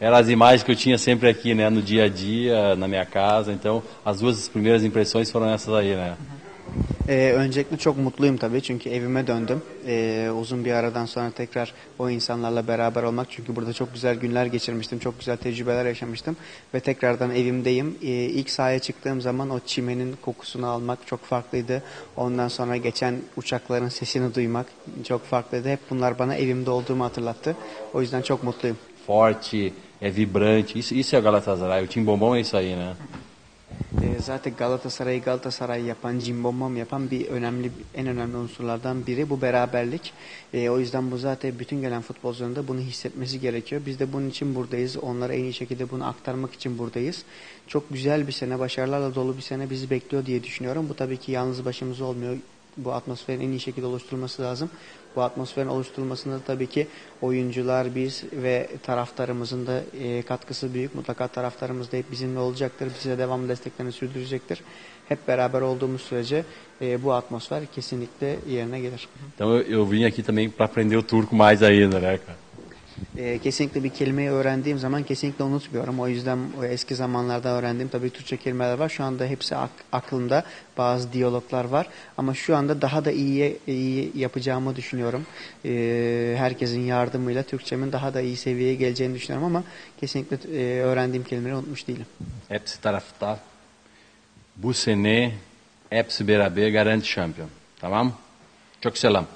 eram as imagens que eu tinha sempre aqui, né, no dia a dia, na minha casa. Então, as duas primeiras impressões foram essas aí, né? Ee, öncelikle çok mutluyum tabii çünkü evime döndüm. Ee, uzun bir aradan sonra tekrar o insanlarla beraber olmak çünkü burada çok güzel günler geçirmiştim, çok güzel tecrübeler yaşamıştım ve tekrardan evimdeyim. Ee, ilk sahaya çıktığım zaman o çimenin kokusunu almak çok farklıydı. Ondan sonra geçen uçakların sesini duymak çok farklıydı. Hep bunlar bana evimde olduğumu hatırlattı. O yüzden çok mutluyum. Forte, é vibrante. Isso, isso é o Galatasaray. O time é isso aí, né? Ee, zaten Galatasaray yapan, cimbombom yapan bir önemli en önemli unsurlardan biri bu beraberlik. Ee, o yüzden bu zaten bütün gelen futbolcuların da bunu hissetmesi gerekiyor. Biz de bunun için buradayız. Onlara en iyi şekilde bunu aktarmak için buradayız. Çok güzel bir sene, başarılarla dolu bir sene bizi bekliyor diye düşünüyorum. Bu tabii ki yalnız başımıza olmuyor. Bu atmosferin en iyi şekilde oluşturulması lazım. Bu atmosferin oluşturulmasında da tabii ki oyuncular, biz ve taraftarımızın da e, katkısı büyük. Mutlaka taraftarımız da hep bizimle olacaktır. Bize devamlı desteklerini sürdürecektir. Hep beraber olduğumuz sürece e, bu atmosfer kesinlikle yerine gelir. Então eu vim aqui também para aprender o turco mais ainda, né, cara? E, kesinlikle bir kelimeyi öğrendiğim zaman kesinlikle unutmuyorum. O yüzden o eski zamanlarda öğrendiğim tabii Türkçe kelimeler var. Şu anda hepsi ak- aklımda. Bazı diyaloglar var. Ama şu anda daha da iyi, iyi yapacağımı düşünüyorum. E, herkesin yardımıyla Türkçemin daha da iyi seviyeye geleceğini düşünüyorum ama kesinlikle e, öğrendiğim kelimeleri unutmuş değilim. Hepsi taraftar. Bu sene hepsi beraber garanti şampiyon. Tamam? Çok selam.